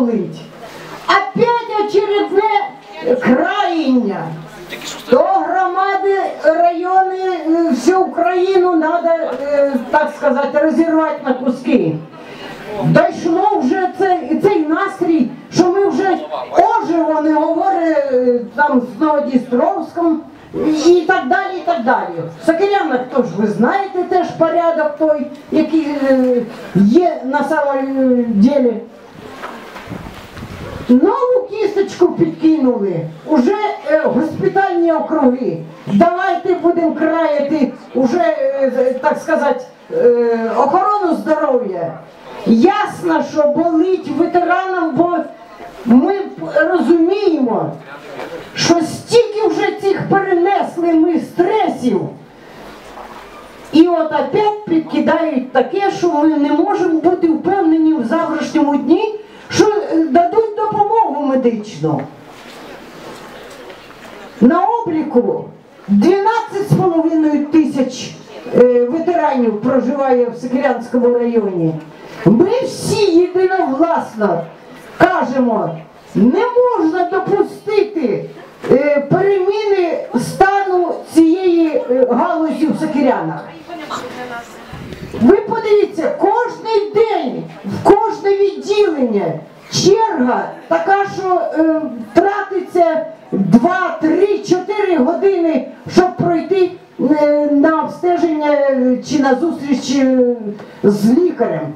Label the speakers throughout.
Speaker 1: болить. Опять очередне країння. То громади, райони, е, всю Україну е, так сказати, розірвати на куски. Дійшло вже цей, цей настрій, що ми вже оживо не говорить е, там з Новодістровськом і так далі, і так далі. В Сокирянах, то ж ви знаєте теж порядок той, який е, є на самому ділі. Нову кісточку підкинули, уже е, госпітальні округи. Давайте будемо краяти уже, е, так сказати, е, охорону здоров'я. Ясно, що болить ветеранам, бо ми розуміємо, що стільки вже цих перенесли ми стресів. І от опять підкидають таке, що ми не можемо бути впевнені в завтрашньому дні, допомогу. На обліку 12,5 тисяч е, ветеранів проживає в Сокирянському районі. Ми всі єдиновласно кажемо, не можна допустити е, переміни стану цієї е, галузі в Сокирянах. Ви подивіться, кожний день в кожне відділення черга така, що е, тратиться 2, 3, 4 години, щоб пройти е, на обстеження чи на зустріч е, з лікарем.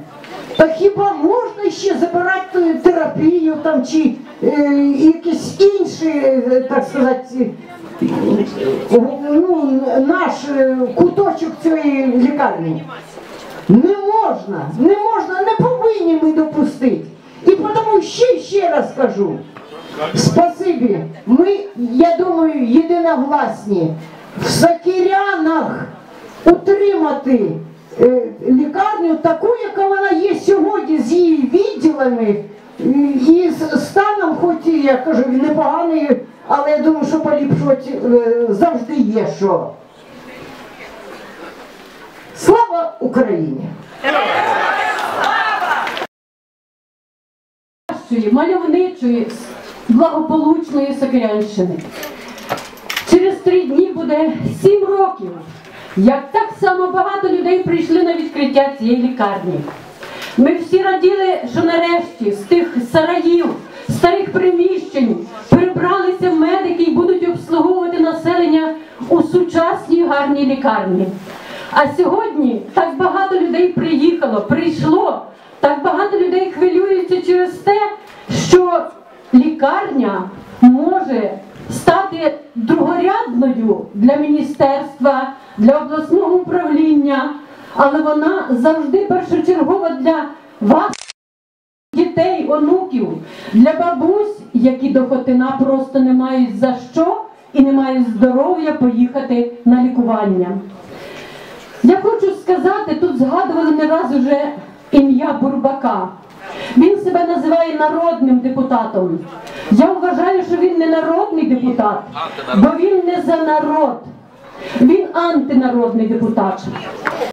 Speaker 1: Та хіба можна ще забирати терапію там чи е, якісь інші, е, так сказати, ну, наш е, куточок цієї лікарні? Не можна, не можна, не повинні ми допустити. І тому ще ще раз кажу. Спасибі. Ми, я думаю, єдиновласні в Сакірянах утримати е, лікарню таку, яка вона є сьогодні з її відділами і- з станом, хоч і, я кажу, непоганий, але я думаю, що поліпшувати е, завжди є що. Слава Україні!
Speaker 2: Кращої, мальовничої, благополучної Сокирянщини. Через три дні буде сім років, як так само багато людей прийшли на відкриття цієї лікарні. Ми всі раділи, що нарешті з тих сараїв, старих приміщень прибралися медики і будуть обслуговувати населення у сучасній гарній лікарні. А сьогодні так багато людей приїхало, прийшло, так багато людей хвилюються через те, лікарня може стати другорядною для міністерства, для обласного управління, але вона завжди першочергова для вас, дітей, онуків, для бабусь, які до Хотина просто не мають за що і не мають здоров'я поїхати на лікування. Я хочу сказати, тут згадували не раз уже ім'я Бурбака. Він себе називає народним депутатом. Я вважаю, що він не народний депутат, бо він не за народ. Він антинародний депутат.